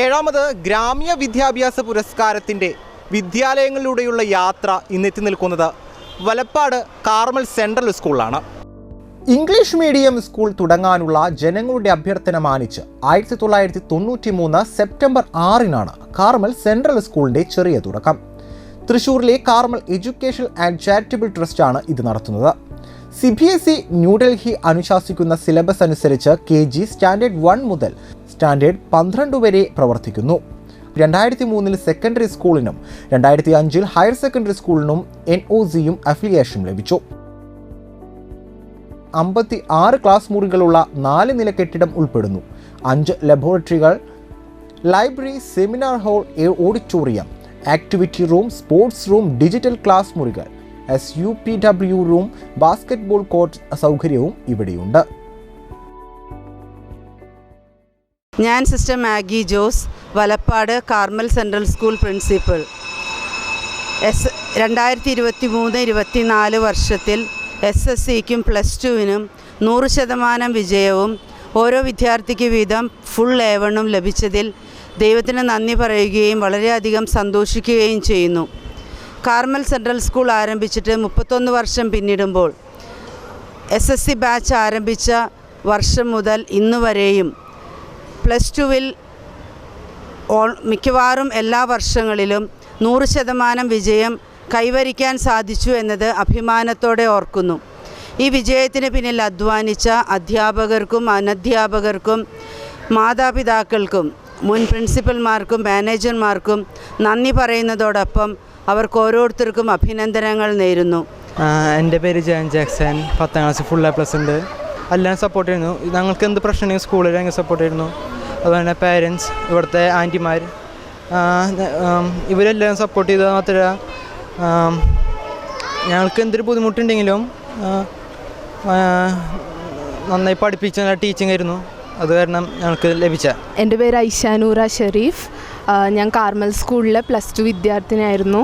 ഏഴാമത് ഗ്രാമീണ വിദ്യാഭ്യാസ പുരസ്കാരത്തിന്റെ വിദ്യാലയങ്ങളിലൂടെയുള്ള യാത്ര ഇന്നെത്തി നിൽക്കുന്നത് വലപ്പാട് കാർമൽ സെൻട്രൽ സ്കൂളാണ് ഇംഗ്ലീഷ് മീഡിയം സ്കൂൾ തുടങ്ങാനുള്ള ജനങ്ങളുടെ അഭ്യർത്ഥന മാനിച്ച് ആയിരത്തി തൊള്ളായിരത്തി തൊണ്ണൂറ്റി മൂന്ന് സെപ്റ്റംബർ ആറിനാണ് കാർമൽ സെൻട്രൽ സ്കൂളിന്റെ ചെറിയ തുടക്കം. തൃശ്ശൂരിലെ കാർമൽ എഡ്യൂക്കേഷൻ ആൻഡ് ചാരിറ്റബിൾ ട്രസ്റ്റാണ് ഇത് നടത്തുന്നത്. C B S E New Delhi അനുശാസിക്കുന്ന സിലബസ് അനുസരിച്ച് കെ ജി സ്റ്റാൻഡേർഡ് വൺ മുതൽ സ്റ്റാൻഡേർഡ് പന്ത്രണ്ട് വരെ പ്രവർത്തിക്കുന്നു. രണ്ടായിരത്തി മൂന്നിൽ സെക്കൻഡറി സ്കൂളിനും രണ്ടായിരത്തി അഞ്ചിൽ ഹയർ സെക്കൻഡറി സ്കൂളിനും എൻ ഒ സിയും അഫിലിയേഷൻ ലഭിച്ചു. അമ്പത്തി ആറ് ക്ലാസ് മുറികളുള്ള നാല് നില കെട്ടിടം ഉൾപ്പെടുന്നു. അഞ്ച് ലബോറട്ടറികൾ library seminar hall auditorium activity room sports room digital class മുറികൾ S U P W room basketball court സൗകര്യവും ഇവിടെയുണ്ട്. ഞാൻ sister Maggie Jose Valapad Carmel central school principal. S രണ്ടായിരത്തി ഇരുപത്തി മൂന്ന് ഇരുപത്തിനാല് വർഷത്തിൽ എസ് എസ് സിക്കും പ്ലസ് ടുവിനും നൂറ് ശതമാനം വിജയവും ഓരോ വിദ്യാർത്ഥിക്ക് വീതം ഫുൾ ഏവണും ലഭിച്ചതിൽ ദൈവത്തിന് നന്ദി പറയുകയും വളരെയധികം സന്തോഷിക്കുകയും ചെയ്യുന്നു. കാർമൽ സെൻട്രൽ സ്കൂൾ ആരംഭിച്ചിട്ട് മുപ്പത്തൊന്ന് വർഷം പിന്നിടുമ്പോൾ എസ് എസ് സി ബാച്ച് ആരംഭിച്ച വർഷം മുതൽ ഇന്ന് വരെയും പ്ലസ് ടുവിൽ ഓൾ മിക്കവാറും എല്ലാ വർഷങ്ങളിലും നൂറ് ശതമാനം വിജയം കൈവരിക്കാൻ സാധിച്ചു എന്നത് അഭിമാനത്തോടെ ഓർക്കുന്നു. ഈ വിജയത്തിന് പിന്നിൽ അധ്വാനിച്ച അധ്യാപകർക്കും അനധ്യാപകർക്കും മാതാപിതാക്കൾക്കും മുൻ പ്രിൻസിപ്പൽമാർക്കും മാനേജർമാർക്കും നന്ദി പറയുന്നതോടൊപ്പം അവർക്ക് ഓരോരുത്തർക്കും അഭിനന്ദനങ്ങൾ നേരുന്നു. എന്റെ പേര് ജയൻ ജാക്സൺ. പത്താം ക്ലാസ് ഫുൾ എ പ്ലസ് ഉണ്ട്. എല്ലാം സപ്പോർട്ട് ചെയ്യുന്നു. ഞങ്ങൾക്ക് എന്ത് പ്രശ്നമുണ്ടെങ്കിൽ സ്കൂളിൽ ഞങ്ങൾ സപ്പോർട്ട് ചെയ്യുന്നു. അതുപോലെ പേരൻസ് ഇവിടുത്തെ ആന്റിമാർ ഇവരെല്ലാം സപ്പോർട്ട് ചെയ്താൽ മാത്രമല്ല ഞങ്ങൾക്ക് എന്തൊരു ബുദ്ധിമുട്ടുണ്ടെങ്കിലും നന്നായി പഠിപ്പിച്ച ടീച്ചിങ് ആയിരുന്നു. അത് കാരണം ഞങ്ങൾക്ക് ലഭിച്ച. എന്റെ പേര് ഐഷാനൂറ ഷെരീഫ്. ഞാൻ കാർമൽ സ്കൂളിലെ പ്ലസ് ടു വിദ്യാർത്ഥിനിയായിരുന്നു.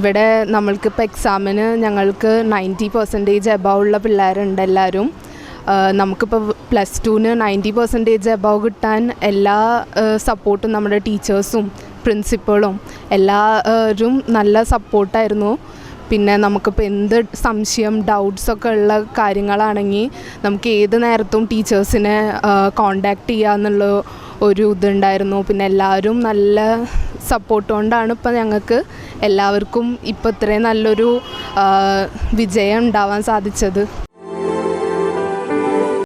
ഇവിടെ നമ്മൾക്കിപ്പോൾ എക്സാമിന് ഞങ്ങൾക്ക് നയന്റി പെർസെന്റേജ് എബവ് ഉള്ള പിള്ളേരുണ്ട് എല്ലാവരും നമുക്കിപ്പോൾ പ്ലസ് ടുവിന് നയന്റി പെർസെന്റേജ് അബവ് കിട്ടാൻ എല്ലാ സപ്പോർട്ടും നമ്മുടെ ടീച്ചേഴ്സും പ്രിൻസിപ്പളും എല്ലാവരും നല്ല സപ്പോർട്ടായിരുന്നു പിന്നെ നമുക്കിപ്പോൾ എന്ത് സംശയം ഡൗട്ട്സൊക്കെ ഉള്ള കാര്യങ്ങളാണെങ്കിൽ നമുക്ക് ഏത് നേരത്തും ടീച്ചേഴ്സിനെ കോണ്ടാക്ട് ചെയ്യാന്നുള്ള ഒരു ഇതുണ്ടായിരുന്നു. പിന്നെ എല്ലാവരും നല്ല സപ്പോർട്ട് കൊണ്ടാണ് ഇപ്പം ഞങ്ങൾക്ക് എല്ലാവർക്കും ഇപ്പോൾ ഇത്രയും നല്ലൊരു വിജയം ഉണ്ടാവാൻ സാധിച്ചത്.